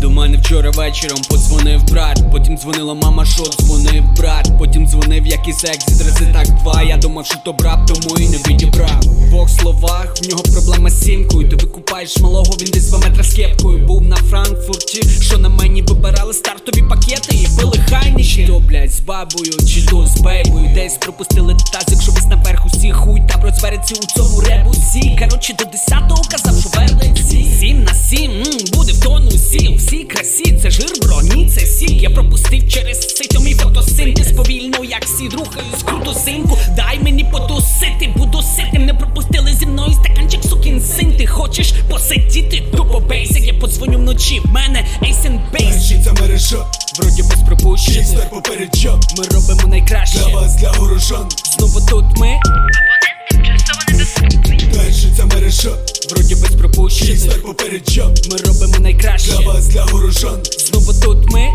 До мене вчора вечором подзвонив брат, потім дзвонила мама, що дзвонив брат, потім дзвонив як і секс, відрази так два. Я думав, що то брат, тому і не відібрав. В двох словах в нього проблема з сімкою. Ти викупаєш малого, він десь два метра з кепкою. Був на Франкфурті, що на мені вибирали стартові пакети і пили хайніші. То, блядь, з бабою чи то з бейбою. Десь пропустили тазик, що весь наверх усі хуй там розвереться у цьому ребусі. Коротше, до десятого казав, що вернеться. Сім на сім, м, буде в тонусі. Всі красі, це жир броні, це сік. Я пропустив через сито мій фотосинтез повільно, як сід рухаюсь круто синку. Дай мені потусити, буду ситим. Не пропустили зі мною стаканчик сукін син. Ти хочеш посидіти? Тупо бейсик. Я подзвоню вночі. В мене ейсен бейс. Це мережа, Вроді без пропущених. Кікстар попереджав Ми робимо найкраще. Для вас, для горожан Знову тут ми. Абонент тимчасово недоступний. Перші це мережа, Вроді Шість так попереджав, ми робимо найкраще для вас, для горожан. Знову тут ми.